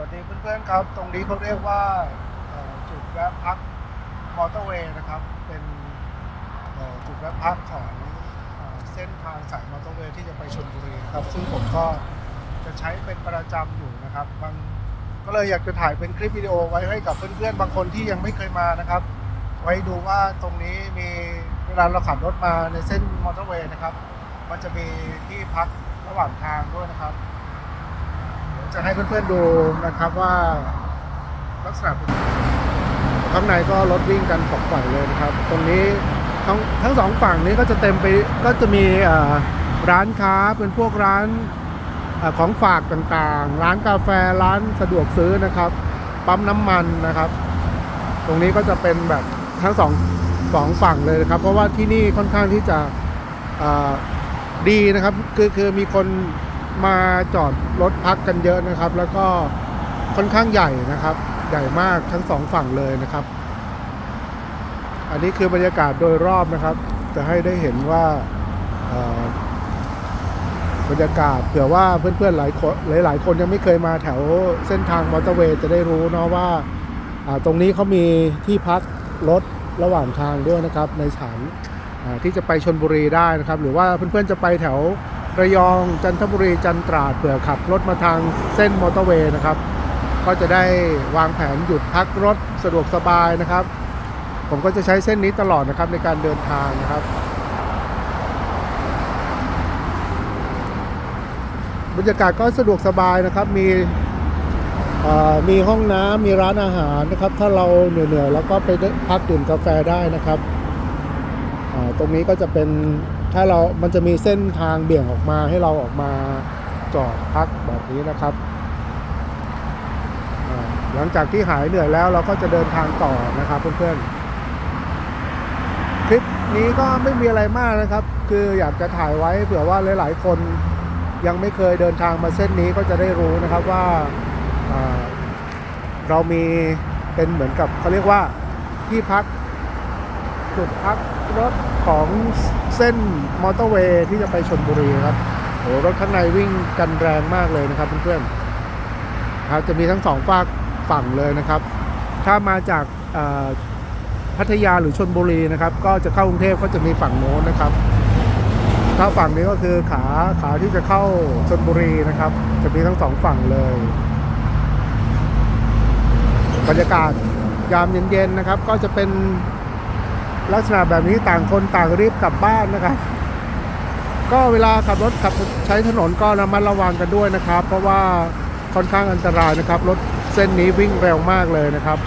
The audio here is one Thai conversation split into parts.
วัสดีเพื่อนๆครับ ตรงนี้เขาเรียกว่าจุดแวะพักมอเตอร์เวย์นะครับ เป็นจุดแวะพักของเส้นทางสายมอเตอร์เวย์ที่จะไปชลบุรีครับ ซึ่งผมก็จะใช้เป็นประจำอยู่นะครับบางก็เลยอยากจะถ่ายเป็นคลิปวิดีโอไว้ให้กับเพื่อนๆ บางคนที่ยังไม่เคยมานะครับ ไว้ดูว่าตรงนี้มีเวลาเราขับรถมาในเส้นมอเตอร์เวย์นะครับ มันจะมีที่พักระหว่างทางด้วยนะครับ จะให้เพื่อนๆดูนะครับว่าลักษณะข้างในก็รถวิ่งกันขอบฝ่ายเลยนะครับ ตรงนี้ทั้งทั้งสองฝั่งนี้ก็จะเต็มไปก็จะมีร้านค้าเป็นพวกร้านอของฝากต่างๆ ร้านกาแฟร้านสะดวกซื้อนะครับ ปั๊มน้ำมันนะครับ ตรงนี้ก็จะเป็นแบบทั้งสองสองฝั่งเลยนะครับ เพราะว่าที่นี่ค่อนข้างที่จะดีนะครับ คือคือมีคน มาจอดรถพักกันเยอะนะครับ แล้วก็ค่อนข้างใหญ่นะครับ ใหญ่มากทั้งสองฝั่งเลยนะครับ อันนี้คือบรรยากาศโดยรอบนะครับ จะให้ได้เห็นว่าบรรยากาศเผื่อว่าเพื่อนๆหลายคนหลายๆ คนยังไม่เคยมาแถวเส้นทางมอเตอร์เวย์จะได้รู้เนาะว่าตรงนี้เขามีที่พักรถระหว่างทางด้วยนะครับ ในสถานที่จะไปชนบุรีได้นะครับ หรือว่าเพื่อนๆจะไปแถว ระยองจันทบุรีจันตราดเผื่อขับรถมาทางเส้นมอเตอร์เวย์นะครับ ก็จะได้วางแผนหยุดพักรถสะดวกสบายนะครับ ผมก็จะใช้เส้นนี้ตลอดนะครับในการเดินทางนะครับ บรรยากาศก็สะดวกสบายนะครับมีมีห้องน้ำมีร้านอาหารนะครับ ถ้าเราเหนื่อยๆแล้วก็ไปพักดื่มกาแฟได้นะครับ ตรงนี้ก็จะเป็น ถ้าเรามันจะมีเส้นทางเบี่ยงออกมาให้เราออกมาจอดพักแบบนี้นะครับ หลังจากที่หายเหนื่อยแล้วเราก็จะเดินทางต่อนะครับเพื่อนๆ คลิปนี้ก็ไม่มีอะไรมากนะครับ คืออยากจะถ่ายไว้เผื่อว่าหลาย ๆ คนยังไม่เคยเดินทางมาเส้นนี้ก็จะได้รู้นะครับว่าเรามีเป็นเหมือนกับเขาเรียกว่าที่พักจุดพักรถของ เส้นมอเตอร์เวย์ที่จะไปชนบุรีครับโอ้รถข้างในวิ่งกันแรงมากเลยนะครับเพื่อนๆครับจะมีทั้งสองฝากฝั่งเลยนะครับ ถ้ามาจากพัทยาหรือชนบุรีนะครับ ก็จะเข้ากรุงเทพก็จะมีฝั่งโน้นนะครับ ถ้าฝั่งนี้ก็คือขาขาที่จะเข้าชนบุรีนะครับ จะมีทั้งสองฝั่งเลย บรรยากาศยามเย็นๆนะครับ ก็จะเป็น ลักษณะแบบนี้ต่างคนต่างรีบกลับบ้านนะครับ ก็เวลาขับรถขับใช้ถนนก็ระมัดระวังกันด้วยนะครับ เพราะว่าค่อนข้างอันตรายนะครับ รถเส้นนี้วิ่งเร็วมากเลยนะครับ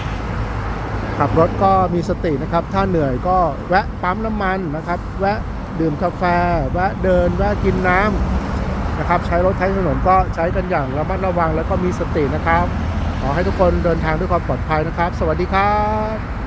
ขับรถก็มีสตินะครับ ถ้าเหนื่อยก็แวะปั๊มน้ำมันนะครับ แวะดื่มกาแฟ แวะเดิน แวะกินน้ำนะครับ ใช้รถใช้ถนนก็ใช้กันอย่างระมัดระวังแล้วก็มีสตินะครับ ขอให้ทุกคนเดินทางด้วยความปลอดภัยนะครับ สวัสดีครับ